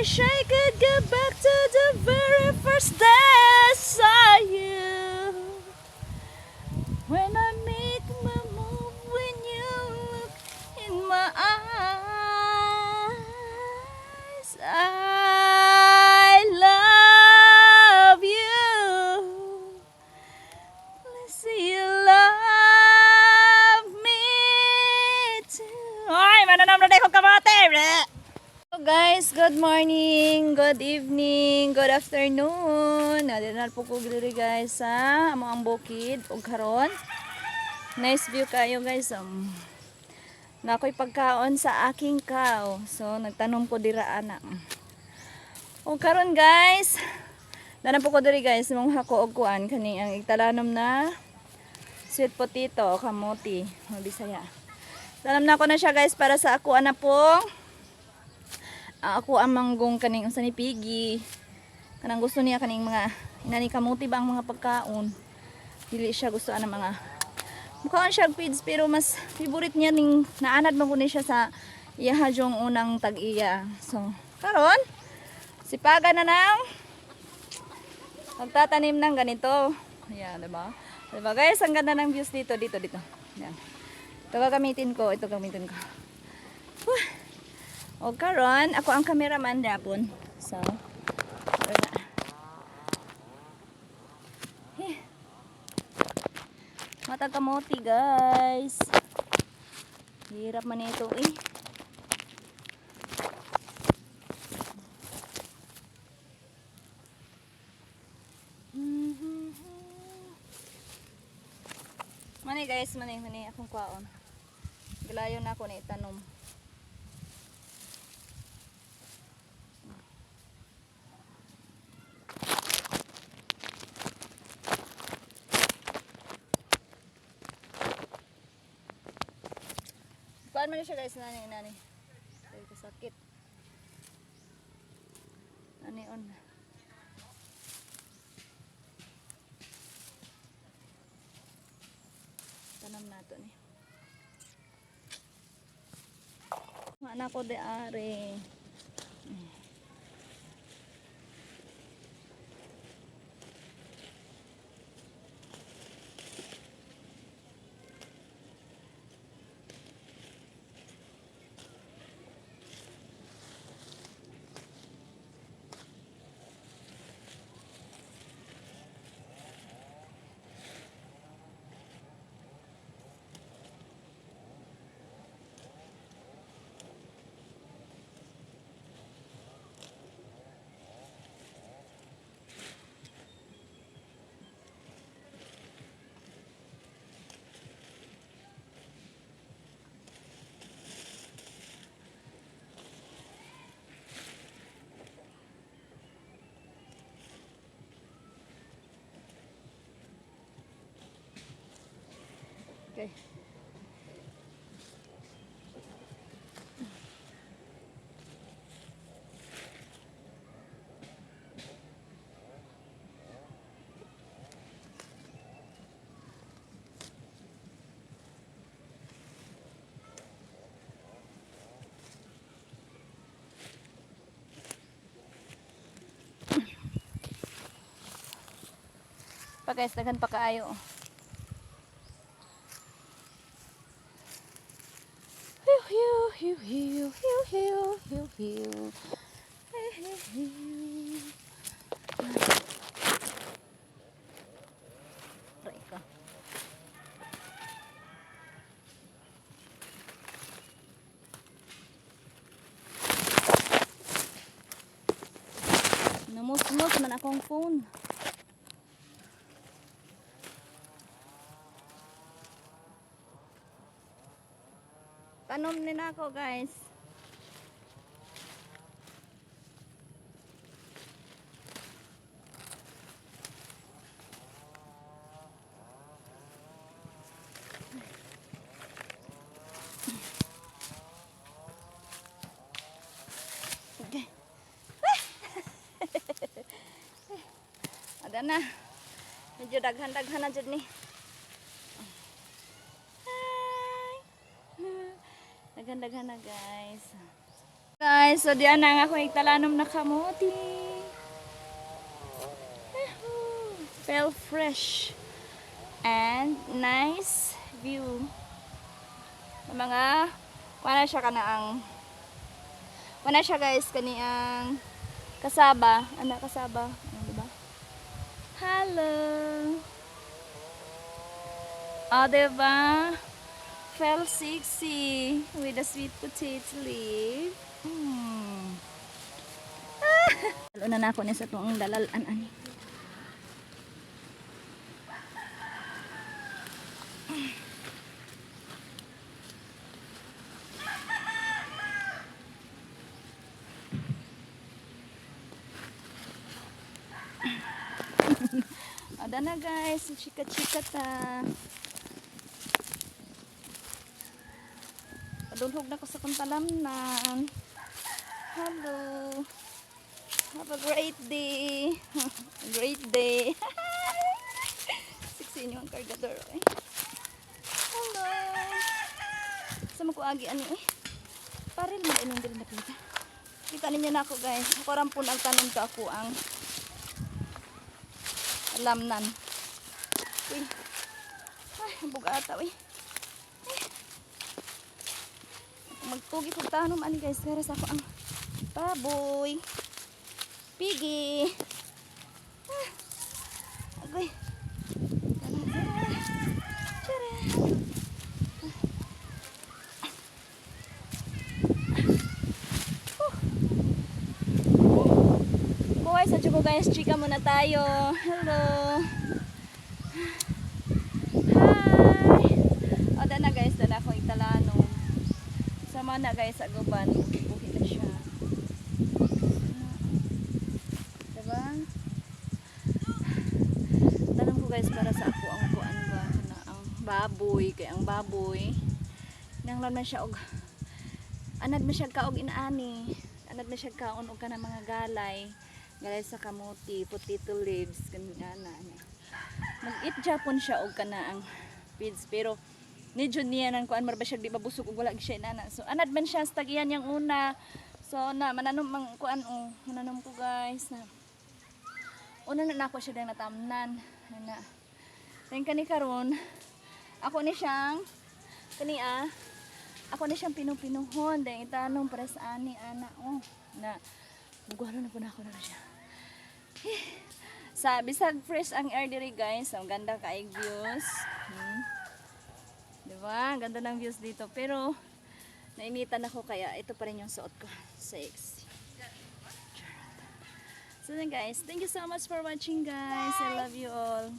wish I could go back to the very first day I saw you. When I make my move, when you look in my eyes, I love you. Let's see you love me too. Ay, mananom na kamate. So guys, good morning, good evening, good afternoon. Nadinal po ko diri guys sa amo ang bukid ug karon. Nice view kayo guys. Um, na ako'y pagkaon sa aking cow. So nagtanom ko dira ana. O karon guys, Nanam po ko diri guys, mong hako og kuan kani ang igtalanom na sweet potato, mga Bisaya. Talam na ko na siya guys para sa ako ana pong ako ang manggong kaning unsa ni Piggy. Kanang gusto niya kaning mga inani kamote ba ang mga pagkaon. Dili siya gusto ana mga mukhaan siya feeds pero mas favorite niya ning naanad man ko ni siya sa iyaha jong unang tag-iya. So, karon sipagan na nang magtatanim ng ganito. Ayan, diba? Diba guys, ang ganda ng views dito, dito, dito. Ayan. Ito gagamitin ko, ito gagamitin ko. Whew. O karon, ako ang cameraman dapon. So, na. Eh. Mata kamote guys. Hirap man ito eh. Mani guys, mani, mani akong kwaon. Gilayon na ako ni itanom. Man siya guys, nani, nani. Ay, kasakit. Nani on. Tanam nato ni. Anak ko de are. Okay. Pa guys, daghan pa kaayo. Hiu, hiu, hiu, hiu, hiu, hiu. Namus-mus man akong phone. Tanom din ako guys. Okay. Ada na. Medyo daghan-daghan na dyan ni. Hi. Daghan-daghan na guys. Guys, so diyan na nga ako igtalanom na kamuti. Feel fresh and nice view. Ang mga wala siya kana ang wala siya guys kani ang kasaba, anak kasaba, ano diba? Hello. Oh, diba? Fell sexy with a sweet potato leaf. Hmm. Lalo na na ako ni sa tuong dalalan ani. Ada na guys, chika-chika ta. Padulhog na ko sa kuntalamnan. Hello. Have a great day. great day. Siksi niyo ang kargador. Eh. Hello. Sa mo ko agi ani eh. Paril mo inyong dili nakita. Kita ninyo na ako guys. Ako rampon ang tanim ka ako ang lamnan. Uy. Ay, bugata uy. Magtugi kog tanom ani guys? Pero sa ako ang baboy. Pigi ah, agoy. Buhay sa Chuko guys, chika muna tayo. Hello. Hi. O, da na guys, da na ako italanom. Sama na guys, aguban. Buhi na siya. Diba? Tanong ko guys para sa ako ang kuan ba na ang baboy kay ang baboy nang man siya og anad man siya kaog inaani anad man siya kaon og kana mga galay galay sa kamuti potato leaves kanina na mag-eat japon siya og kana ang feeds pero medyo niya nang kuan marba siya di mabusog og wala siya inana. So anad man siya sa tagiyan yang una. So na mananom mang kuan oh mananom ko guys na. Una na nako siya dang natamnan na then kani karon ako ni siyang kani ah ako ni siyang pinupinuhon dahil itanong para sa ani ana oh na. Bugalo na po na ako na siya. Sa bisag fresh ang air diri guys ang ganda kaig views hmm. Diba? Ang ganda ng views dito. Pero nainitan ako kaya ito pa rin yung suot ko. Sexy So then guys, thank you so much for watching guys. I love you all.